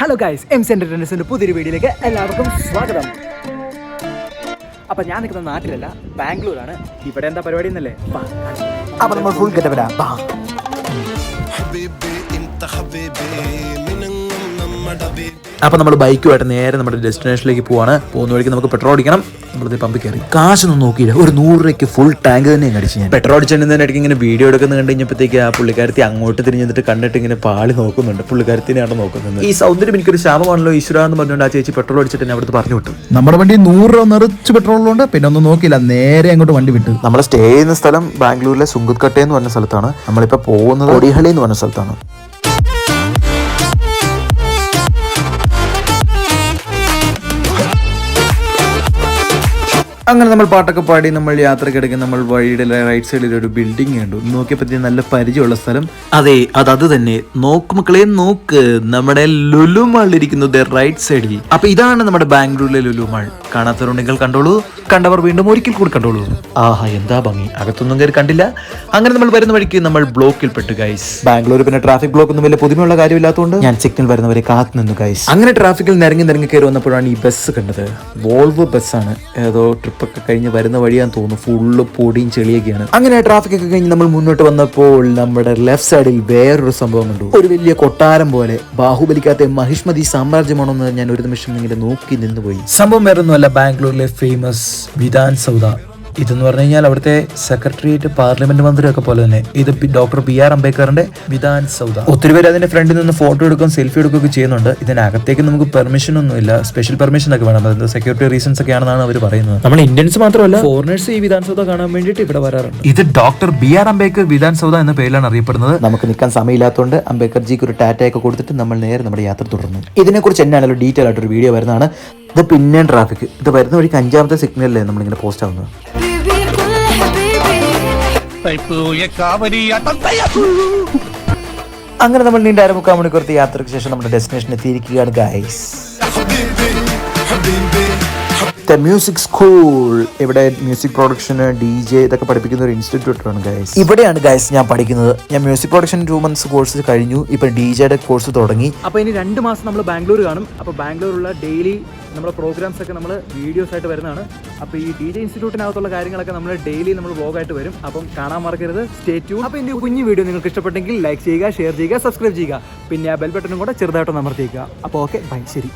Hello guys M C എന്റർടൈൻസിന്റെ പുതിയൊരു വീഡിയോയിലേക്ക് എല്ലാവർക്കും സ്വാഗതം. അപ്പം ഞാൻ നിൽക്കുന്ന നാട്ടിലല്ല ബാംഗ്ലൂരാണ്. ഇവിടെ എന്താ പരിപാടി എന്നല്ലേ അപ്പം നമ്മൾ ഫുൾ ഗെറ്റവരാ അപ്പോൾ നമ്മൾ ബൈക്കുമായിട്ട് നേരെ നമ്മുടെ ഡെസ്റ്റിനേഷനിലേക്ക് പോവാണ്. പോകുന്ന വഴിക്ക് നമുക്ക് പെട്രോൾ അടിക്കണം. നമ്മളത് പമ്പിൽ കയറി. കാശൊന്നും നോക്കിയില്ല. ഒരു നൂറ് രൂപയ്ക്ക് ഫുൾ ടാങ്ക് തന്നെ അടിച്ചു ഞാൻ. പെട്രോൾ അടിച്ചിട്ടുണ്ടതിനിടയ്ക്ക് ഇങ്ങനെ വീഡിയോ എടുക്കുന്ന കണ്ടു കഴിഞ്ഞപ്പോഴത്തേക്ക് ആ പുള്ളിക്കാരത്തി അങ്ങോട്ട് തിരിഞ്ഞിട്ട് കണ്ടിട്ട് ഇങ്ങനെ പാളി നോക്കുന്നുണ്ട്. പുള്ളിക്കാരത്തിനെയാണ് നോക്കുന്നത് ഈ സൗന്ദര്യം എനിക്കൊരു ശാപമാണല്ലോ ഈശ്വര എന്ന് പറഞ്ഞുകൊണ്ട് ആ ചേച്ചി പെട്രോൾ അടിച്ചിട്ട് എന്നെ അവിടുത്തെ പറഞ്ഞു വിട്ടു. നമ്മുടെ വണ്ടി നൂറ് രൂപ നിറച്ച് പെട്രോളുണ്ട് പിന്നെ ഒന്നും നോക്കിയില്ല. നേരെ അങ്ങോട്ട് വണ്ടി വിട്ടു. നമ്മൾ സ്റ്റേ ചെയ്യുന്ന സ്ഥലം ബാംഗ്ലൂരിലെ സുങ്കുത്കട്ടെ എന്ന് പറഞ്ഞ സ്ഥലത്താണ്. നമ്മളിപ്പോൾ പോകുന്നത് ഒടിഹളി എന്ന് പറഞ്ഞ സ്ഥലത്താണ്. അങ്ങനെ നമ്മൾ പാട്ടൊക്കെ പാടി നമ്മൾ യാത്രക്കിടയ്ക്ക് നമ്മൾ വഴിയുടെ റൈറ്റ് സൈഡിൽ ഒരു ബിൽഡിംഗ് കണ്ടു. നോക്കിയപ്പറ്റി നല്ല പരിചയമുള്ള സ്ഥലം. അതെ അത് അത് തന്നെ. നോക്ക് മക്കളെ നോക്ക്. നമ്മുടെ ലുലുമാൾ ഇരിക്കുന്നത് റൈറ്റ് സൈഡിൽ അപ്പൊ ഇതാണ് നമ്മുടെ ബാംഗ്ലൂരിലെ ലുലുമാൾ കാണാത്തവരുണ്ടെങ്കിൽ കണ്ടോളൂ. കണ്ടവർ വീണ്ടും ഒരിക്കൽ കൂടി കണ്ടോളൂ. ആഹാ എന്താ ഭംഗി. അകത്തൊന്നും കയറി കണ്ടില്ല. അങ്ങനെ നമ്മൾ വരുന്ന വഴിക്ക് നമ്മൾ ബ്ലോക്കിൽ പെട്ടു ഗൈസ് ബാംഗ്ലൂർ പിന്നെ ട്രാഫിക് ബ്ലോക്ക് ഒന്നും വലിയ പുതുമയുള്ള കാര്യമില്ലാത്തതുകൊണ്ട് ഞാൻ സിഗ്നൽ വരുന്നവരെ കാത്തു നിന്നു ഗൈസ് അങ്ങനെ ട്രാഫിക്കിൽ നിരങ്ങി നിരങ്ങി കയറി വന്നപ്പോഴാണ് ഈ ബസ് കണ്ടത്. വോൾവോ ബസ്സാണ് ഏതോ ട്രിപ്പൊക്കെ കഴിഞ്ഞ് വരുന്ന വഴിയാന്ന് തോന്നുന്നു. ഫുള്ള് പൊടിയും ചെളിയൊക്കെയാണ്. അങ്ങനെ ട്രാഫിക് ഒക്കെ കഴിഞ്ഞ് നമ്മൾ മുന്നോട്ട് വന്നപ്പോൾ നമ്മുടെ ലെഫ്റ്റ് സൈഡിൽ വേറൊരു സംഭവം കണ്ടു. ഒരു വലിയ കൊട്ടാരം പോലെ ബാഹുബലിക്കാത്ത മഹിഷ്മതി സാമ്രാജ്യമാണെന്ന് ഞാൻ ഒരു നിമിഷം ഇങ്ങനെ നോക്കി നിന്നുപോയി. സംഭവം വേറൊന്നുമല്ല ബാംഗ്ലൂരിലെ ഫേമസ് വിധാൻ സൗദ ഇതെന്ന് പറഞ്ഞു കഴിഞ്ഞാൽ അവിടുത്തെ സെക്രട്ടേറിയറ്റ് പാർലമെന്റ് മന്ത്രിയൊക്കെ പോലെ തന്നെ. ഇത് ഡോക്ടർ ബി ആർ അംബേദ്കറിന്റെ വിധാൻ സൗദ ഒത്തിരി പേര് അതിന്റെ ഫ്രണ്ടിൽ നിന്ന് ഫോട്ടോ എടുക്കും സെൽഫി എടുക്കുകയൊക്കെ ചെയ്യുന്നുണ്ട്. ഇതിനകത്തേക്ക് നമുക്ക് പെർമിഷൻ ഒന്നുമില്ല സ്പെഷ്യൽ പെർമിഷൻ ഒക്കെ വേണം. അതായത് സെക്യൂരിറ്റി റീസൺസ് ഒക്കെ ആണെന്നാണ് അവർ പറയുന്നത്. നമ്മൾ ഇന്ത്യൻസ് മാത്രമല്ല ഫോറിനേഴ്സ് ഈ വിധാൻ സൗദ കാണാൻ വേണ്ടിയിട്ട് ഇവിടെ വരാറുണ്ട്. ഇത് doctor B R Ambedkar Vidhan Soudha എന്ന പേരിലാണ് അറിയപ്പെടുന്നത്. നമുക്ക് നിൽക്കാൻ സമയമില്ലാത്തതുകൊണ്ട് അംബേദ്കർ ജിക്ക് ഒരു ടാറ്റയൊക്കെ കൊടുത്തിട്ട് നമ്മൾ നേരെ നമ്മുടെ യാത്ര തുടർന്നു. ഇതിനെക്കുറിച്ച് എന്നാണല്ലോ ഡീറ്റെയിൽ ആയിട്ട് ഒരു വീഡിയോ വരുന്നതാണ്. ഇത് പിന്നെയും ട്രാഫിക് ഇത് വരുന്ന വഴിക്ക് അഞ്ചാമത്തെ സിഗ്നലല്ലേ നമ്മളിങ്ങനെ പോസ്റ്റ് ആവുന്നത്? അങ്ങനെ നമ്മൾ നീണ്ട അര മുക്കാൽ മണിക്കൂർത്തെ യാത്രയ്ക്ക് ശേഷം നമ്മുടെ ഡെസ്റ്റിനേഷൻ എത്തിയിരിക്കുകയാണ് ഗൈസ് ദ മ്യൂസിക് സ്കൂൾ ഇവിടെ മ്യൂസിക് പ്രൊഡക്ഷന് ഡി ജെ ഇതൊക്കെ പഠിപ്പിക്കുന്ന ഒരു ഇൻസ്റ്റിറ്റ്യൂട്ടാണ് ഗൈസ് ഇവിടെയാണ് ഗൈസ് ഞാൻ പഠിക്കുന്നത്. ഞാൻ music production two months course കഴിഞ്ഞു. ഇപ്പൊ ഡി ജെയുടെ കോഴ്സ് തുടങ്ങി. അപ്പൊ ഇനി രണ്ട് മാസം നമ്മൾ ബാംഗ്ലൂർ കാണും. അപ്പൊ ബാംഗ്ലൂരുള്ള ഡെയിലി നമ്മുടെ പ്രോഗ്രാംസ് ഒക്കെ നമ്മൾ വീഡിയോസ് ആയിട്ട് വരുന്നതാണ്. അപ്പോൾ ഈ ഡി ജെ ഇൻസ്റ്റിറ്റ്യൂട്ടിനകത്തുള്ള കാര്യങ്ങളൊക്കെ നമ്മൾ ഡെയിലി നമ്മൾ വ്ളോഗായിട്ട് വരും. അപ്പം കാണാൻ മറക്കരുത്. സ്റ്റേ ട്യൂൺ അപ്പോൾ എന്റെ കുഞ്ഞു വീഡിയോ നിങ്ങൾക്ക് ഇഷ്ടപ്പെട്ടെങ്കിൽ ലൈക്ക് ചെയ്യുക ഷെയർ ചെയ്യുക സബ്സ്ക്രൈബ് ചെയ്യുക. പിന്നെ ആ ബെൽ ബട്ടണും കൂടെ ചെറുതായിട്ട് അമർത്തിയേക്കുക. അപ്പോൾ ഓക്കെ ബൈ ശരി.